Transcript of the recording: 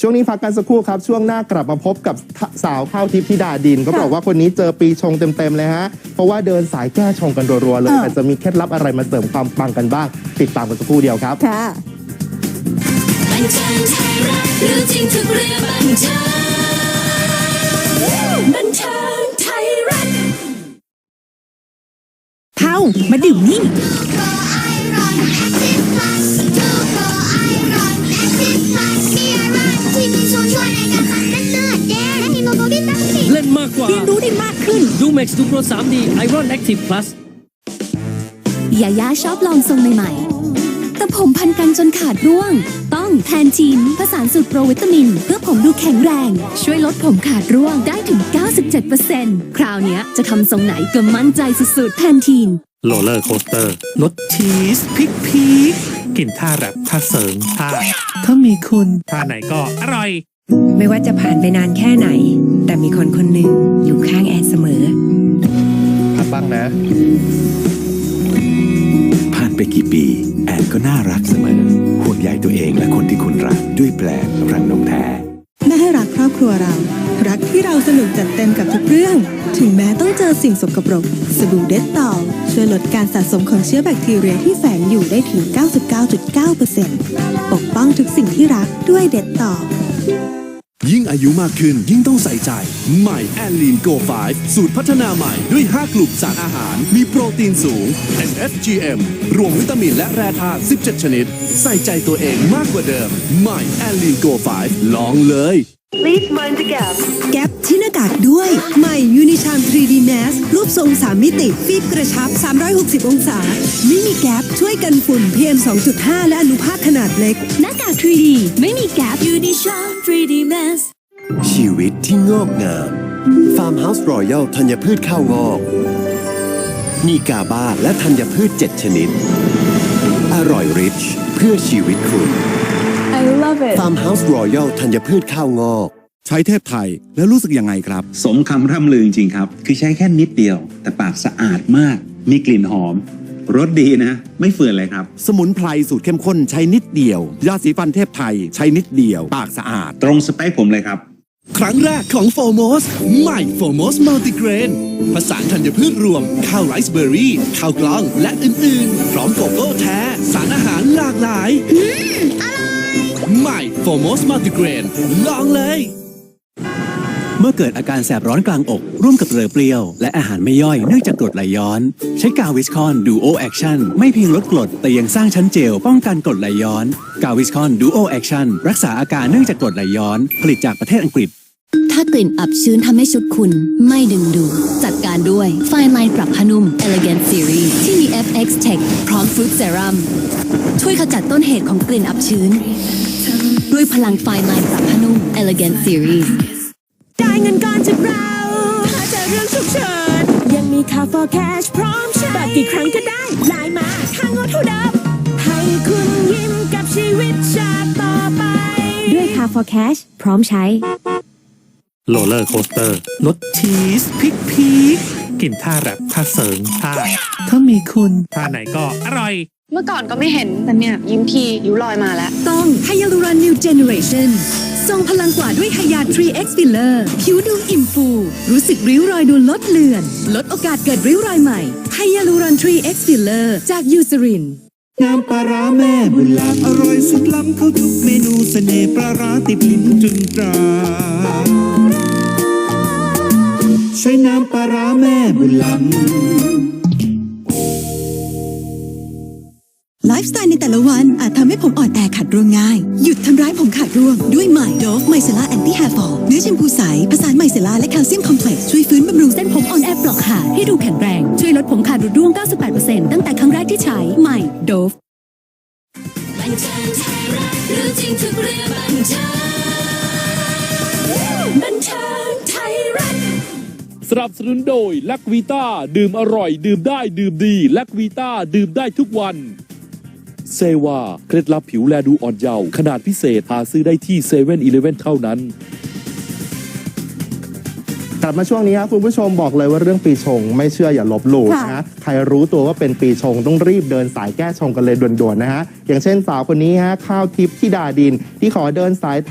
ช่วงนี้พักกันสักครู่ครับ ช่วงหน้ากลับมาพบกับสาวข้าวทิพย์ธิดาดินเขาบอกว่าคนนี้เจอปีชงเต็มๆเลยฮะ เพราะว่าเดินสายแก้ชงกันรัวๆเลยเออแต่จะมีเคล็ดลับอะไรมาเสริมความปังกันบ้าง ติดตามกันสักครู่เดียวครับค่ะบันเทิงไทยรัฐรู้จริงทุกเรื่องบันเทิงบันเทิงไทยรัฐเท่ามาดื่มนี่ากกว่า เรียนรู้ได้มากขึ้น ดูเม็กซ์ดูโปร 3D Iron Active Plus ยาย่าชอบลองทรงใหม่ๆ แต่ผมพันกันจนขาดร่วง ต้องแทนทีนผสานสูตรโปรวิตามิน เพื่อผมดูแข็งแรง ช่วยลดผมขาดร่วงได้ถึง 97%คราวเนี้ยจะทำทรงไหนก็มั่นใจสุดๆ แทนทีนโรลเลอร์โคสเตอร์รสชีสพริกพีคกลิ่นท่าแรปท่าเสริงท่าถ้ามีคุณท่าไหนก็อร่อย ไม่ว่าจะผ่านไปนานแค่ไหน แต่มีคนคนหนึ่งอยู่ข้างแอนเสมอ พักบ้างนะ ผ่านไปกี่ปี แอนก็น่ารักเสมอ ห่วงใยตัวเองและคนที่คุณรักด้วยแปลงรังนกแท้แม่ให้รักครอบครัวเรา รักที่เราสนุกจัดเต็มกับทุกเรื่อง ถึงแม้ต้องเจอสิ่งสกปรก สบู่เด็ดต่อ ช่วยลดการสะสมของเชื้อแบคทีเรียที่แฝงอยู่ได้ถึง 99.9%ปกป้องทุกสิ่งที่รักด้วยเด็ดต่อ ยิ่งอายุมากขึ้นยิ่งต้องใส่ใจ ใหม่แอนลีนโก5สูตรพัฒนาใหม่ด้วย 5 กลุ่มสารอาหาร มีโปรตีนสูง NFGM รวมวิตามินและแร่ธาตุ 17 ชนิด ใส่ใจตัวเองมากกว่าเดิม ใหม่แอนลีนโก5ลองเลยแก๊ปที่หน้ากากด้วย ใหม่ยูนิชาม 3D Mask รูปทรง 3 มิติ ฟีบกระชับ 360 องศา ไม่มีแก๊ปช่วยกันฝุ่น PM 2.5 และอนุภาคขนาดเล็ก หน้ากาก 3D ไม่มีแกปยูนิชอ 3D Mask ชีวิตที่งอกงามฟาร์มเฮาส์รอยัลธัญพืชข้าวงอก มีกาบาและธัญพืช 7 ชนิด อร่อยริช เพื่อชีวิตคุณ I love it ฟาร์มเฮาส์รอยัลธัญพืชข้าวงอก ใช้เทพไทยแล้วรู้สึกยังไงครับ สมคำร่ำลือจริงๆครับ คือใช้แค่นิดเดียว แต่ปากสะอาดมาก มีกลิ่นหอม รสดีนะ ไม่เฟื่อนเลยครับ สมุนไพรสูตรเข้มข้นใช้นิดเดียว ยาสีฟันเทพไทยใช้นิดเดียว ปากสะอาด ตรงสเปคผมเลยครับ ครั้งแรกของโฟโมสใหม่โฟโมสมัลติเกรนผสานธัญพืชรวม ข้าวไรซ์เบอร์รี่ ข้าวกล้อง และอื่นๆ พร้อมโกโก้แท้ สารอาหารหลากหลาย ใหม่โฟโมสมัลติเกรนลองเลย เมื่อเกิดอาการแสบร้อนกลางอก ร่วมกับเรือเปรี้ยว และอาหารไม่ย่อยเนื่องจากกรดไหลย้อน ใช้กาวิสคอนดูโอแอคชั่นไม่เพียงลดกรด แต่ยังสร้างชั้นเจลป้องกันกรดไหลย้อน กาวิสคอนดูโอแอคชั่นรักษาอาการเนื่องจากกรดไหลย้อน ผลิตจากประเทศอังกฤษ ถ้ากลิ่นอับชื้นทำให้ชุดคุณไม่ดึงดูดจัดการด้วย Fine Line ปรับผ้านุ่ม Elegant Series ที่มี FX Tech พร้อมฟรุตเซรั่มช่วยขจัดต้นเหตุของกลิ่นอับชื้น ด้วยพลัง Fine Line ปรับผ้านุ่ม Elegant Series ายเงินก่อนจากเรา ถ้าเจอเรื่องฉุกเฉิน ยังมีค่า for cash พร้อมใช้แบบกี่ครั้งก็ได้ไลน์มาค่างดเท่าเดิมให้คุณยิ้มกับชีวิตชาติต่อไป ด้วยค่า for cash พร้อมใช้โรลเลอร์โคสเตอร์รสชีสพริกพีคกลิ่นท่าแรปท่าเสริงท่าถ้ามีคุณท่าไหนก็อร่อย เมื่อก่อนก็ไม่เห็นแต่เนี่ยยิ้มทีริ้วรอยมาแล้ว ต้องไฮยาลูรอนนิวเจเนเรชัน ทรงพลังกว่าด้วยไฮยา 3X Filler ผิวดูอิ่มฟู รู้สึกริ้วรอยดูลดเลือน ลดโอกาสเกิดริ้วรอยใหม่ไฮยาลูรอน 3X Filler จากยูซรินน้ำปลาร้าแม่บุญล้ำอร่อยสุดล้ำเข้าทุกเมนูเสน่ห์ปลาร้าติดลิ้นจึงตราใช้น้ำปลาร้าแม่บุญล้ำ ฟ์สไตล์ในแต่ละวัน อาจทำให้ผมอ่อนแอขาดร่วงง่าย หยุดทำร้ายผมขาดร่วง ด้วยใหม่โดฟไมเซล่าแอนตี้แฮร์ฟอลเนื้อแชมพูใสผสานไมเซล่าและแคลเซียมคอมเพล็กซ์ช่วยฟื้นบำรุงเส้นผมอ่อนแอปลอกขาดให้ดูแข็งแรง ช่วยลดผมขาดรุดร่วง 98%ตั้งแต่ครั้งแรกที่ใช้ใหม่โดฟบันเทิงไทยรัฐรู้จริงทุกเรื่องบันเทิงบันเทิงไทยรัฐสนับสนุนโดยแลควีต้า ดื่มอร่อย ดื่มได้ดื่มดีแลควีต้า ดื่มได้ทุกวัน เซวาเคล็ดลับผิวแลดูอ่อนเยาว์ขนาดพิเศษหาซื้อได้ที่เซเว่นอีเลฟเว่นเท่านั้น กลับมาช่วงนี้ครับคุณผู้ชมบอกเลยว่าเรื่องปีชง ไม่เชื่ออย่าลบหลู่ค่ะ นะฮะใครรู้ตัวว่าเป็นปีชงต้องรีบเดินสายแก้ชงกันเลยด่วนๆนะฮะอย่างเช่นสาวคนนี้ฮะข้าวทิพย์ที่ดาดินที่ขอเดินสาย